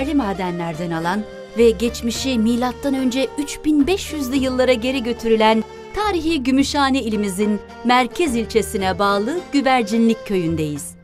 değerli madenlerden alan ve geçmişi milattan önce 3500'lü yıllara geri götürülen tarihi Gümüşhane ilimizin merkez ilçesine bağlı Güvercinlik köyündeyiz.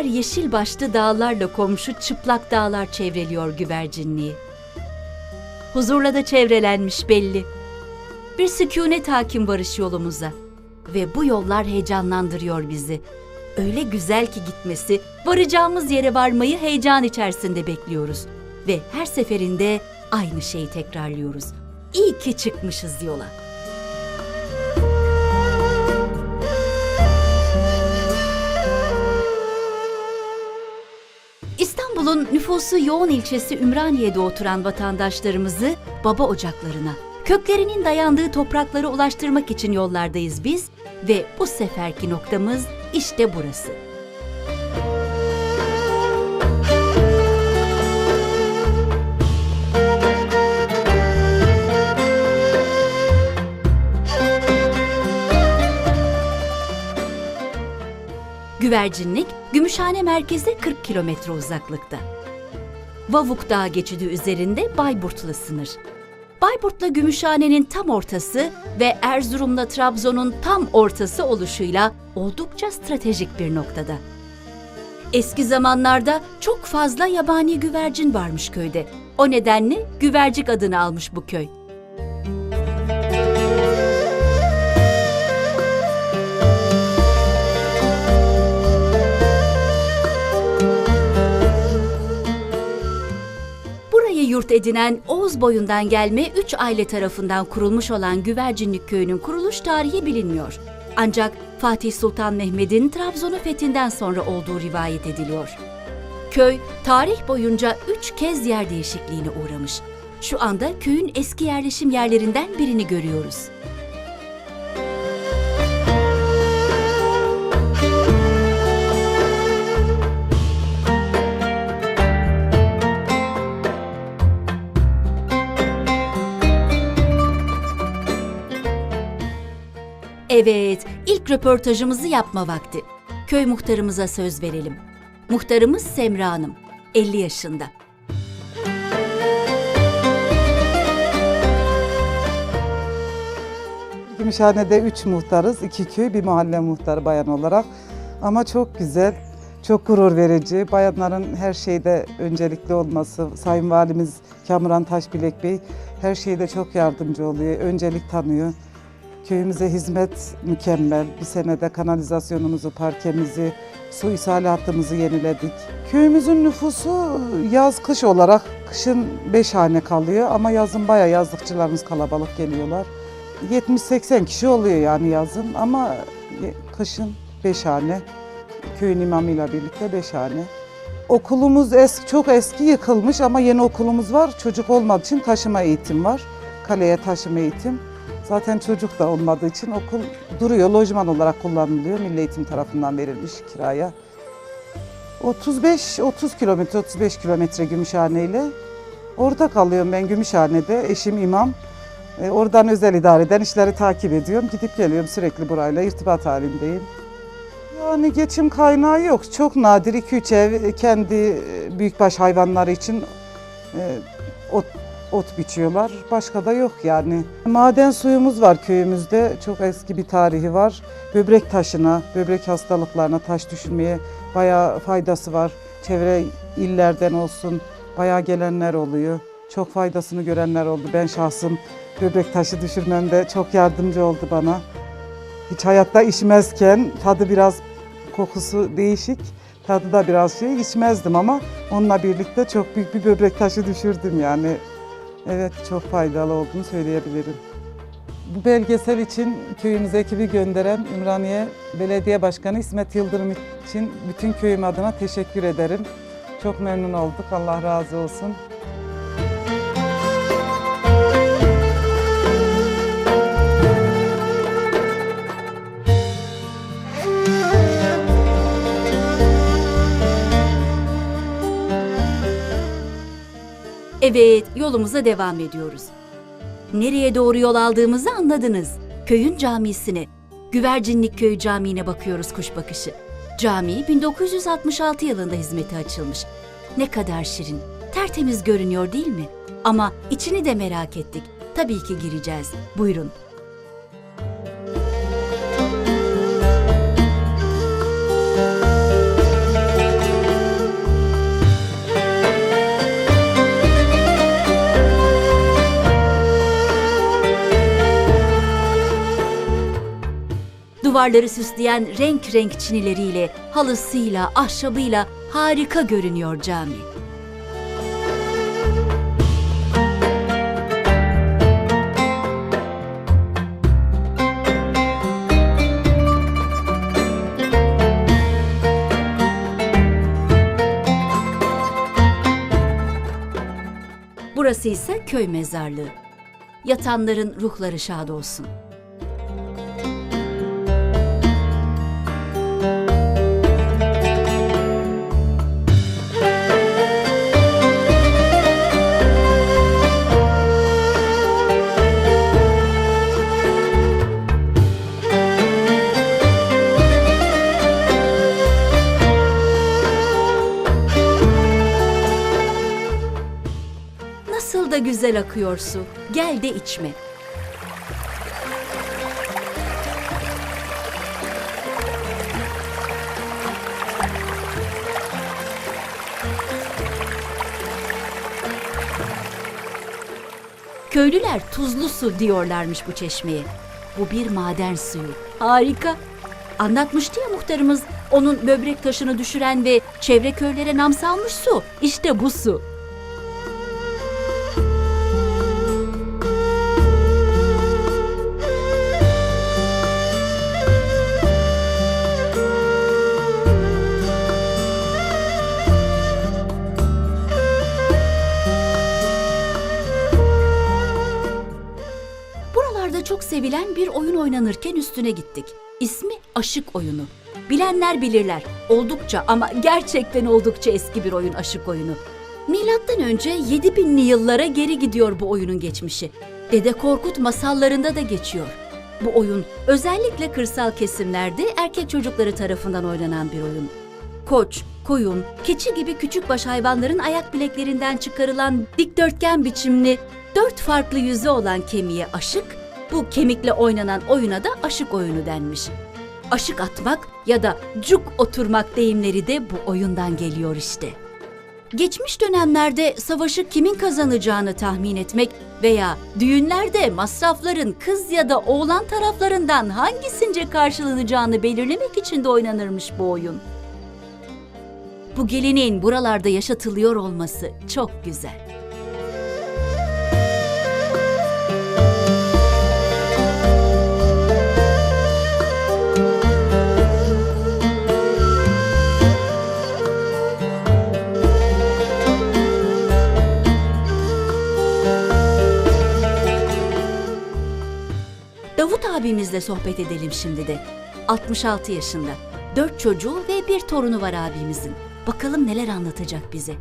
Yer yeşil başlı dağlarla komşu çıplak dağlar çevreliyor güvercinliği. Huzurla da çevrelenmiş belli. Bir sükunet hakim varış yolumuza. Ve bu yollar heyecanlandırıyor bizi. Öyle güzel ki gitmesi, varacağımız yere varmayı heyecan içerisinde bekliyoruz. Ve her seferinde aynı şeyi tekrarlıyoruz. İyi ki çıkmışız yola. İstanbul'un nüfusu yoğun ilçesi Ümraniye'de oturan vatandaşlarımızı baba ocaklarına, köklerinin dayandığı topraklara ulaştırmak için yollardayız biz ve bu seferki noktamız işte burası. Güvercinlik, Gümüşhane merkeze 40 kilometre uzaklıkta. Vavuk Dağı geçidi üzerinde Bayburt'la sınır. Bayburt'la Gümüşhane'nin tam ortası ve Erzurum'la Trabzon'un tam ortası oluşuyla oldukça stratejik bir noktada. Eski zamanlarda çok fazla yabani güvercin varmış köyde. O nedenle Güvercik adını almış bu köy. Yurt edinen Oğuz boyundan gelme 3 aile tarafından kurulmuş olan Güvercinlik Köyü'nün kuruluş tarihi bilinmiyor. Ancak Fatih Sultan Mehmet'in Trabzon'u fethinden sonra olduğu rivayet ediliyor. Köy tarih boyunca 3 kez yer değişikliğine uğramış. Şu anda köyün eski yerleşim yerlerinden birini görüyoruz. Evet, ilk röportajımızı yapma vakti. Köy muhtarımıza söz verelim. Muhtarımız Semra Hanım, 50 yaşında. Gümüşhane'de üç muhtarız, iki köy, bir mahalle muhtarı bayan olarak. Ama çok güzel, çok gurur verici. Bayanların her şeyde öncelikli olması, Sayın Valimiz Kamuran Taşbilek Bey her şeyde çok yardımcı oluyor, öncelik tanıyor. Köyümüze hizmet mükemmel. Bir senede kanalizasyonumuzu, parkemizi, su ishali hattımızı yeniledik. Köyümüzün nüfusu yaz-kış olarak kışın 5 hane kalıyor ama yazın bayağı yazlıkçılarımız kalabalık geliyorlar. 70-80 kişi oluyor yani yazın ama kışın 5 hane. Köyün imamıyla birlikte 5 hane. Okulumuz eski, çok eski yıkılmış ama yeni okulumuz var. Çocuk olmadığı için taşıma eğitim var. Kaleye taşıma eğitim. Zaten çocuk da olmadığı için okul duruyor, lojman olarak kullanılıyor. Milli Eğitim tarafından verilmiş kiraya. 35-30 kilometre, 35 kilometre Gümüşhane ile. Orada kalıyorum ben Gümüşhane'de. Eşim imam. E, oradan özel idareden işleri takip ediyorum. Gidip geliyorum sürekli burayla irtibat halindeyim. Yani geçim kaynağı yok. Çok nadir 2-3 ev kendi e, büyükbaş hayvanları için e, ot, ot biçiyorlar. Başka da yok yani. Maden suyumuz var köyümüzde. Çok eski bir tarihi var. Böbrek taşına, böbrek hastalıklarına taş düşürmeye bayağı faydası var. Çevre illerden olsun bayağı gelenler oluyor. Çok faydasını görenler oldu. Ben şahsım böbrek taşı düşürmemde çok yardımcı oldu bana. Hiç hayatta içmezken tadı biraz kokusu değişik. Tadı da biraz şey içmezdim ama onunla birlikte çok büyük bir böbrek taşı düşürdüm yani. Evet çok faydalı olduğunu söyleyebilirim. Bu belgesel için köyümüze ekibi gönderen Ümraniye Belediye Başkanı İsmet Yıldırım için bütün köyüm adına teşekkür ederim. Çok memnun olduk. Allah razı olsun. Evet, yolumuza devam ediyoruz. Nereye doğru yol aldığımızı anladınız. Köyün camisine, Güvercinlik Köyü Camii'ne bakıyoruz kuş bakışı. Cami 1966 yılında hizmete açılmış. Ne kadar şirin, tertemiz görünüyor değil mi? Ama içini de merak ettik. Tabii ki gireceğiz. Buyurun. Duvarları süsleyen renk renk çinileriyle, halısıyla, ahşabıyla harika görünüyor cami. Burası ise köy mezarlığı. Yatanların ruhları şad olsun. Güzel akıyor su. Gel de içme. Köylüler tuzlu su diyorlarmış bu çeşmeye. Bu bir maden suyu. Harika. Anlatmıştı ya muhtarımız onun böbrek taşını düşüren ve çevre köylere nam salmış su. İşte bu su. Sevilen bir oyun oynanırken üstüne gittik. İsmi Aşık Oyunu. Bilenler bilirler. Oldukça ama gerçekten oldukça eski bir oyun aşık oyunu. Milattan önce 7000'li yıllara geri gidiyor bu oyunun geçmişi. Dede Korkut masallarında da geçiyor. Bu oyun özellikle kırsal kesimlerde erkek çocukları tarafından oynanan bir oyun. Koç, koyun, keçi gibi küçükbaş hayvanların ayak bileklerinden çıkarılan dikdörtgen biçimli dört farklı yüzü olan kemiğe aşık, bu kemikle oynanan oyuna da aşık oyunu denmiş. Aşık atmak ya da cuk oturmak deyimleri de bu oyundan geliyor işte. Geçmiş dönemlerde savaşı kimin kazanacağını tahmin etmek veya düğünlerde masrafların kız ya da oğlan taraflarından hangisince karşılanacağını belirlemek için de oynanırmış bu oyun. Bu geleneğin buralarda yaşatılıyor olması çok güzel. Abimizle sohbet edelim şimdi de. 66 yaşında. Dört çocuğu ve bir torunu var abimizin. Bakalım neler anlatacak bize.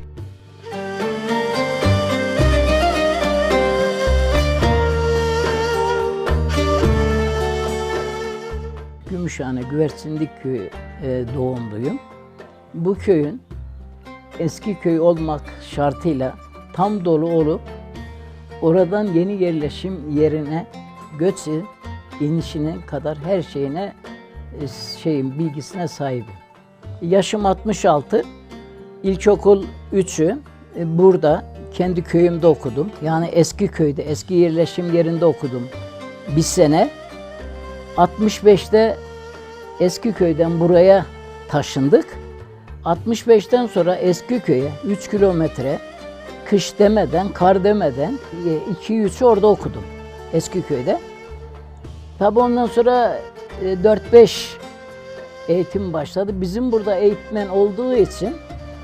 Gümüşhane Güvercinlik Köyü e, doğumluyum. Bu köyün eski köy olmak şartıyla tam dolu olup oradan yeni yerleşim yerine göçü inişine kadar her şeyine e, şeyin bilgisine sahibim. Yaşım 66. İlkokul 3'ü e, burada kendi köyümde okudum. Yani eski köyde, eski yerleşim yerinde okudum. Bir sene 65'te eski köyden buraya taşındık. 65'ten sonra eski köye 3 kilometre kış demeden, kar demeden 2-3 orada okudum eski köyde. Tabi ondan sonra e, 4-5 eğitim başladı. Bizim burada eğitmen olduğu için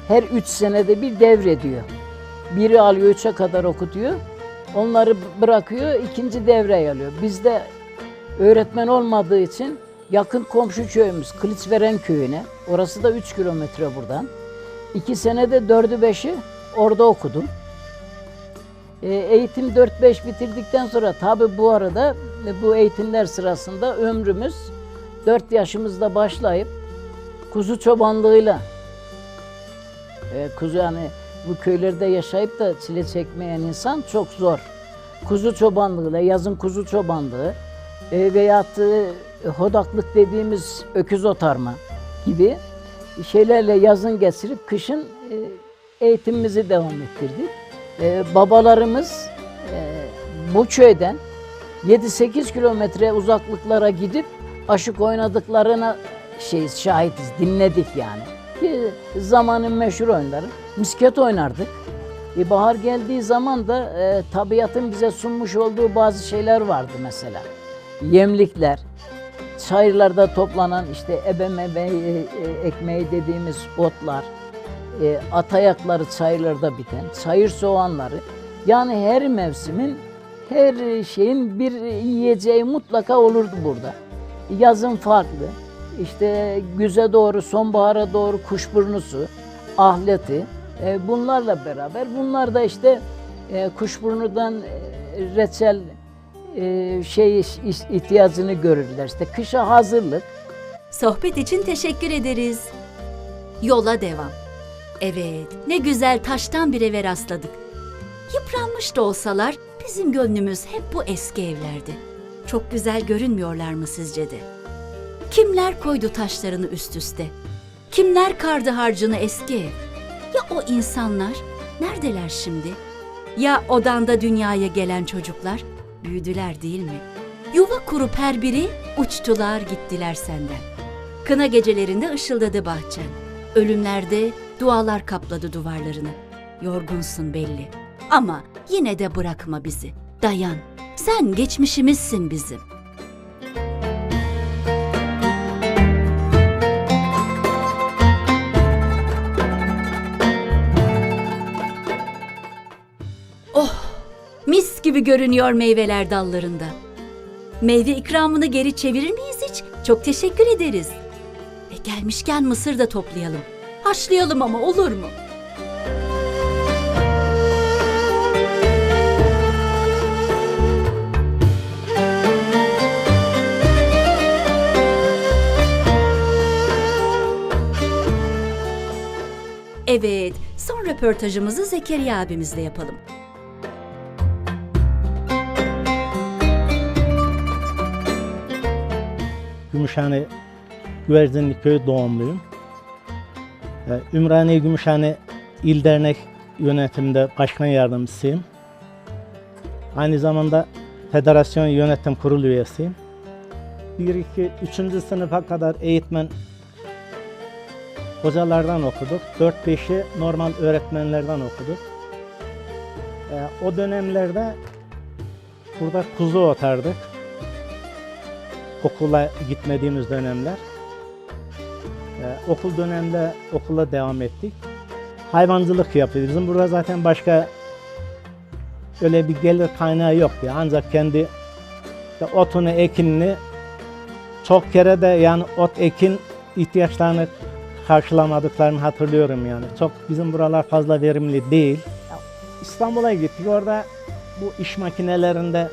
her 3 senede bir devrediyor. Biri alıyor 3'e kadar okutuyor. Onları bırakıyor, ikinci devreye alıyor. Bizde öğretmen olmadığı için yakın komşu köyümüz Kılıçveren köyüne. Orası da 3 kilometre buradan. İki senede dördü beşi orada okudum. E, eğitim 4-5 bitirdikten sonra tabi bu arada e, bu eğitimler sırasında ömrümüz 4 yaşımızda başlayıp kuzu çobanlığıyla e, kuzu yani bu köylerde yaşayıp da çile çekmeyen insan çok zor. Kuzu çobanlığıyla, yazın kuzu çobanlığı e, veyahut e, hodaklık dediğimiz öküz otarma gibi şeylerle yazın geçirip kışın e, eğitimimizi devam ettirdik. E, babalarımız e, bu köyden 7-8 kilometre uzaklıklara gidip aşık oynadıklarına şey şahitiz, dinledik yani. Ki zamanın meşhur oyunları. Misket oynardık. E, bahar geldiği zaman da e, tabiatın bize sunmuş olduğu bazı şeyler vardı mesela. Yemlikler, çayırlarda toplanan işte ebe mebe e, e, ekmeği dediğimiz otlar, e, atayakları çayırlarda biten, çayır soğanları. Yani her mevsimin, her şeyin bir yiyeceği mutlaka olurdu burada. Yazın farklı, işte güze doğru, sonbahara doğru kuşburnusu, ahleti, e, bunlarla beraber bunlar da işte e, kuşburnudan e, reçel e, şey ihtiyacını görürler. İşte kışa hazırlık. Sohbet için teşekkür ederiz. Yola devam. Evet, ne güzel taştan bir eve rastladık. Yıpranmış da olsalar bizim gönlümüz hep bu eski evlerde. Çok güzel görünmüyorlar mı sizce de? Kimler koydu taşlarını üst üste? Kimler kardı harcını eski ev? Ya o insanlar? Neredeler şimdi? Ya odanda dünyaya gelen çocuklar? Büyüdüler değil mi? Yuva kurup her biri uçtular gittiler senden. Kına gecelerinde ışıldadı bahçen. Ölümlerde dualar kapladı duvarlarını. Yorgunsun belli. Ama yine de bırakma bizi. Dayan. Sen geçmişimizsin bizim. Oh! Mis gibi görünüyor meyveler dallarında. Meyve ikramını geri çevirir miyiz hiç? Çok teşekkür ederiz. E gelmişken mısır da toplayalım. Haşlayalım ama olur mu? Evet, son röportajımızı Zekeriya abimizle yapalım. Gümüşhane Güvercinli Köyü doğumluyum. Ee, Ümraniye Gümüşhane İl Dernek yönetiminde başkan yardımcısıyım. Aynı zamanda federasyon yönetim kurulu üyesiyim. 1, 2, 3. sınıfa kadar eğitmen hocalardan okuduk. 4-5'i normal öğretmenlerden okuduk. Ee, o dönemlerde burada kuzu otardık okula gitmediğimiz dönemler. Ee, okul dönemde okula devam ettik. Hayvancılık yapıyoruz. Bizim burada zaten başka öyle bir gelir kaynağı yok ya. Ancak kendi işte otunu, ekinini çok kere de yani ot ekin ihtiyaçlarını karşılamadıklarını hatırlıyorum yani. Çok bizim buralar fazla verimli değil. İstanbul'a gittik. Orada bu iş makinelerinde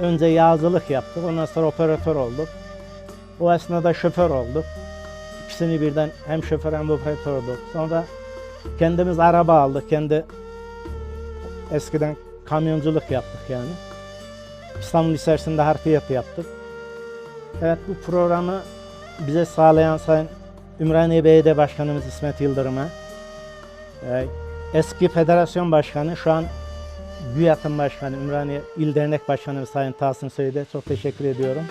Önce yağcılık yaptık, ondan sonra operatör olduk. O esnada şoför olduk. İkisini birden hem şoför hem operatör olduk. Sonra kendimiz araba aldık, kendi eskiden kamyonculuk yaptık yani. İstanbul içerisinde harfiyat yaptık. Evet bu programı bize sağlayan Sayın Ümraniye Belediye Başkanımız İsmet Yıldırım'a, e, eski federasyon başkanı şu an GÜYAT'ın başkanı, Ümraniye İl Dernek Başkanı Sayın Tahsin Söyü'de çok teşekkür ediyorum.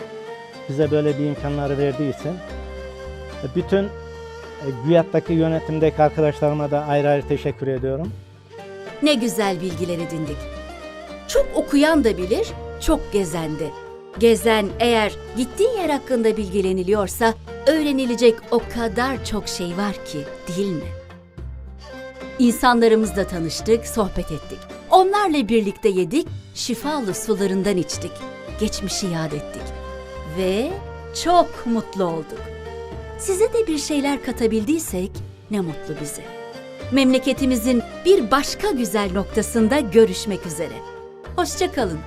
Bize böyle bir imkanları verdiği için. E, Bütün e, GÜYAT'taki yönetimdeki arkadaşlarıma da ayrı ayrı teşekkür ediyorum. Ne güzel bilgiler edindik. Çok okuyan da bilir, çok gezen de. Gezen eğer gittiği yer hakkında bilgileniliyorsa öğrenilecek o kadar çok şey var ki değil mi? İnsanlarımızla tanıştık, sohbet ettik. Onlarla birlikte yedik, şifalı sularından içtik. Geçmişi yad ettik. Ve çok mutlu olduk. Size de bir şeyler katabildiysek ne mutlu bize. Memleketimizin bir başka güzel noktasında görüşmek üzere. Hoşçakalın.